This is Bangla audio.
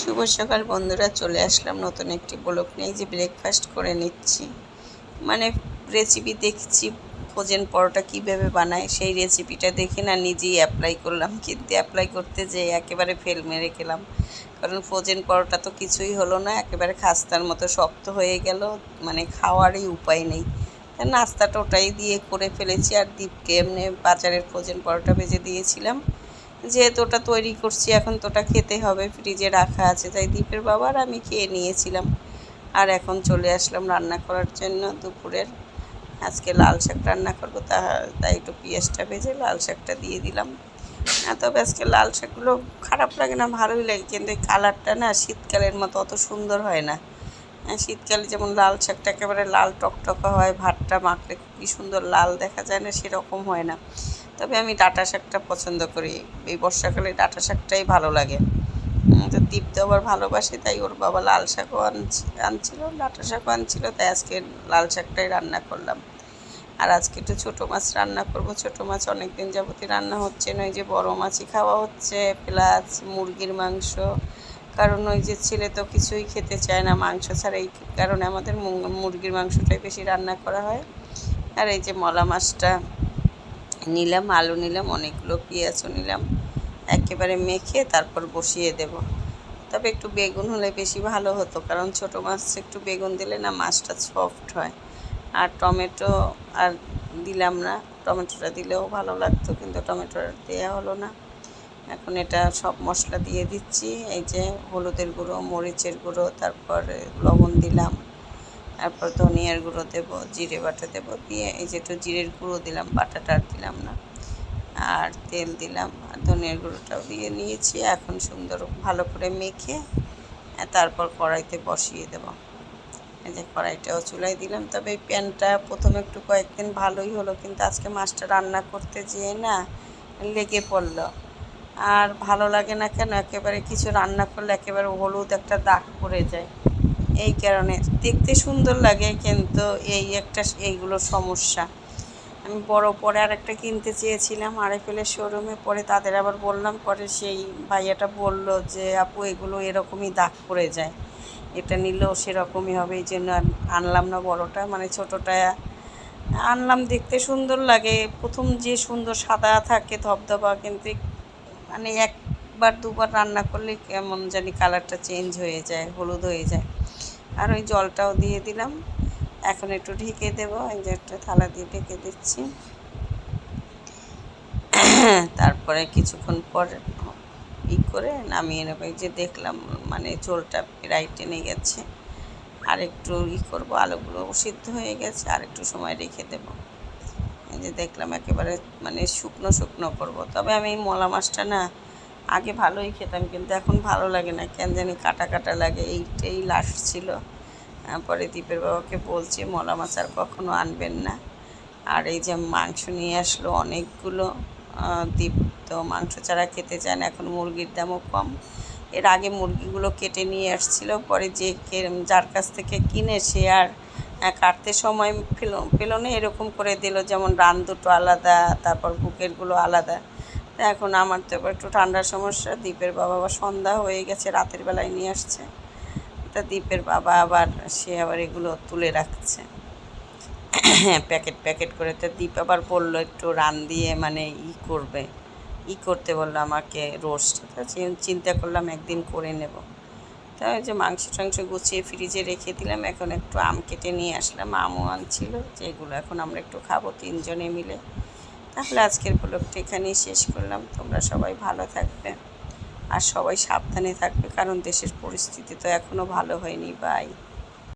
শুভ সকাল বন্ধুরা, চলে আসলাম নতুন একটি ব্লগ নিয়ে। যে ব্রেকফাস্ট করে নিচ্ছি। মানে রেসিপি দেখছি ভোজন পরোটা কীভাবে বানায় সেই রেসিপিটা দেখে না নিজেই অ্যাপ্লাই করলাম। কিন্তু অ্যাপ্লাই করতে যে একেবারে ফেল মেরে গেলাম। কারণ ফ্রোজেন পরোটা তো কিছুই হলো না, একেবারে খাস্তার মতো শক্ত হয়ে গেল। মানে খাওয়ারই উপায় নেই। নাস্তাটা ওটাই দিয়ে করে ফেলেছি। আর দীপকে এমনি বাজারের ফ্রোজেন পরোটা ভেজে দিয়েছিলাম। যেহেতু ওটা তৈরি করছি, এখন তো ওটা খেতে হবে, ফ্রিজে রাখা আছে, তাই দীপের বাবার আমি খেয়ে নিয়েছিলাম। আর এখন চলে আসলাম রান্না করার জন্য দুপুরের। আজকে লাল শাক রান্না করব, তা, তাই একটু পেঁয়াজটা ভেজে লাল শাকটা দিয়ে দিলাম। তবে আজকে লাল শাকগুলো খারাপ লাগে না, ভালোই লাগে, কিন্তু কালারটা না শীতকালের মতো অত সুন্দর হয় না। শীতকালে যেমন লাল শাকটা একেবারে লাল টকটকা হয়, ভাতটা মাখলে খুবই সুন্দর লাল দেখা যায় না, সেরকম হয় না। তবে আমি ডাঁটা শাকটা পছন্দ করি। এই বর্ষাকালে ডাঁটা শাকটাই ভালো লাগে। তো দীপ্ত আবার ভালোবাসে, তাই ওর বাবা লাল শাকও আনছি, আনছিল, ডাঁটা শাকও আনছিল, তাই আজকে লাল শাকটাই রান্না করলাম। আর আজকে একটু ছোটো মাছ রান্না করব। ছোটো মাছ অনেক দিন যাবতই রান্না হচ্ছে না, ওই যে বড় মাছই খাওয়া হচ্ছে প্লাস মুরগির মাংস। কারণ ওই যে ছেলে তো কিছুই খেতে চায় না, মাংস ছাড়া এই কারণে আমাদের মুরগির মাংসটাই বেশি রান্না করা হয়। আর এই যে মলা মাছটা নিলাম, আলু নিলাম, অনেকগুলো পেঁয়াজও নিলাম। একেবারে মেখে তারপর বসিয়ে দেব। তবে একটু বেগুন হলে বেশি ভালো হতো, কারণ ছোটো মাছ একটু বেগুন দিলে না মাছটা সফট হয়। আর টমেটো আর দিলাম না, টমেটোটা দিলেও ভালো লাগতো, কিন্তু টমেটোটা দেওয়া হলো না। এখন এটা সব মশলা দিয়ে দিচ্ছি, এই যে হলুদের গুঁড়ো, মরিচের গুঁড়ো, তারপর লবণ দিলাম। তারপর ধনিয়ার গুঁড়ো দেবো, জিরে বাটা দেবো, দিয়ে এই যে একটু জিরের গুঁড়ো দিলাম, বাটাটা আর দিলাম না। আর তেল দিলাম, আর ধনিয়ার গুঁড়োটাও দিয়ে নিয়েছি, এখন সুন্দর ভালো করে মেখে তারপর কড়াইতে বসিয়ে দেবো। এই যে কড়াইটাও চুলাই দিলাম, তবে প্যানটা প্রথমে একটু কয়েকদিন ভালোই হলো, কিন্তু আজকে মাছটা রান্না করতে যেয়ে না লেগে পড়ল। আর ভালো লাগে না কেন? একেবারে কিছু রান্না করলে একেবারে হলুদ একটা দাগ পড়ে যায়। এই কারণে। দেখতে সুন্দর লাগে কিন্তু এই একটা এইগুলো সমস্যা। আমি বড় পরে আর একটা কিনতে চেয়েছিলাম আরএফএলের শোরুমে পরে তাদের আবার বললাম, পরে সেই ভাইয়াটা বলল যে, আপু, এগুলো এরকমই দাগ পড়ে যায়। এটা নিলেও সেরকমই হবে। এই জন্য আনলাম না বড়টা। মানে ছোটোটা আনলাম, দেখতে সুন্দর লাগে। প্রথম যে সুন্দর সাদা থাকে ধবধবা, কিন্তু মানে একবার দুবার রান্না করলে কেমন জানি কালারটা চেঞ্জ হয়ে যায়, হলুদ হয়ে যায়। আর ওই জলটাও দিয়ে দিলাম। এখন একটু ঢেকে দেবো এই যে একটা থালা দিয়ে ঢেকে দিচ্ছি। তারপরে কিছুক্ষণ পর ই করে নামিয়ে নেব। এই যে দেখলাম মানে ঝোলটা প্রায় টেনে গেছে। আর একটু ই করব, আলুগুলো সিদ্ধ হয়ে গেছে, আর একটু সময় রেখে দেবো। এই যে দেখলাম একেবারে মানে শুকনো শুকনো করব। তবে আমি মলা মাছটা না আগে ভালোই খেতাম, কিন্তু এখন ভালো লাগে না। কেন জানি কাটা কাটা লাগে। এইটাই লাস্ট ছিল। পরে দীপের বাবাকে বলছি, মলা মাছ আর কখনো আনবেন না। আর এই যে মাংস নিয়ে আসলো অনেকগুলো। দীপ তো মাংস ছাড়া খেতে চায় না, এখন মুরগির দামও কম। এর আগে মুরগিগুলো কেটে নিয়ে আসছিল, পরে যে যার কাছ থেকে কিনে সে আর কাটতে সময় পেল, পেল না, এরকম করে দিল। যেমন রান দুটো আলাদা, তারপর বুকেরগুলো আলাদা। তা এখন আমার তো একটু ঠান্ডার সমস্যা দ্বীপের বাবা আবার সন্ধ্যা হয়ে গেছে, রাতের বেলায় নিয়ে আসছে। তা দ্বীপের বাবা আবার, সে আবার এগুলো তুলে রাখছে। প্যাকেট প্যাকেট করে। তো দীপ আবার বলল, একটু রান দিয়ে মানে ই করবে। ই করতে বলল, আমাকে রোস্ট। তা চিন্তা করলাম, একদিন করে নেব। তা ওই যে মাংস টাংস গুছিয়ে ফ্রিজে রেখে দিলাম, এখন একটু আম কেটে নিয়ে আসলাম। আমও আনছিল, যেগুলো এখন আমরা একটু খাব তিনজনে মিলে। তাহলে আজকের ব্লগটা এখানেই শেষ করলাম। তোমরা সবাই ভালো থাকবে আর সবাই সাবধানে থাকবে, কারণ দেশের পরিস্থিতি তো এখনও ভালো হয়নি। বাই